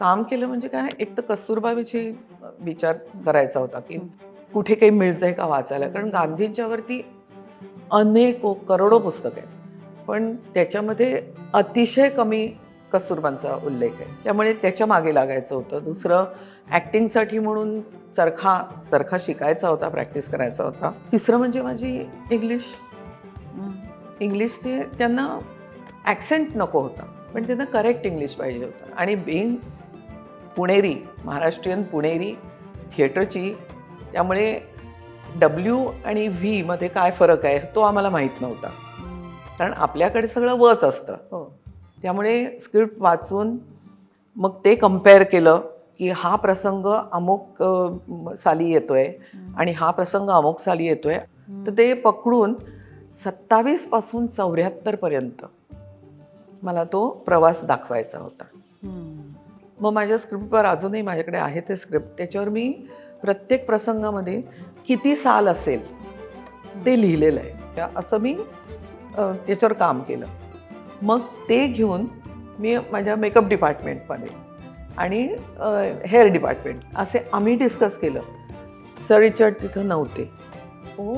काम केलं म्हणजे काय एक तर कस्तुरबाविषयी विचार करायचा होता की कुठे काही मिळतंय का वाचायला? कारण गांधींच्यावरती अनेक करोडो पुस्तक आहेत. पण त्याच्यामध्ये अतिशय कमी कस्तुरबांचा उल्लेख आहे. त्यामुळे त्याच्यामागे लागायचं होतं. दुसरं ॲक्टिंगसाठी म्हणून चरखा चरखा शिकायचा होता प्रॅक्टिस करायचा होता. तिसरं म्हणजे माझी इंग्लिश इंग्लिशचे त्यांना ॲक्सेंट नको होता. पण त्यांना करेक्ट इंग्लिश पाहिजे होतं. आणि बिंग पुणेरी महाराष्ट्रीयन पुणेरी थिएटरची त्यामुळे डब्ल्यू आणि व्हीमध्ये काय फरक आहे तो आम्हाला माहीत नव्हता. कारण आपल्याकडे सगळं वच असतं. हो. त्यामुळे स्क्रिप्ट वाचून मग ते कंपेअर केलं की हा प्रसंग अमुक साली येतोय आणि हा प्रसंग अमुक साली येतोय. तर ते पकडून सत्तावीसपासून चौऱ्याहत्तर पर्यंत मला तो प्रवास दाखवायचा होता. मग माझ्या स्क्रिप्टवर अजूनही माझ्याकडे आहे ते स्क्रिप्ट त्याच्यावर मी प्रत्येक प्रसंगामध्ये किती साल असेल ते लिहिलेलं आहे. असं मी त्याच्यावर काम केलं. मग ते घेऊन मी माझ्या मेकअप डिपार्टमेंटमध्ये आणि हेअर डिपार्टमेंट असे आम्ही डिस्कस केलं. सर रिचर्ड तिथं नव्हते. ओ.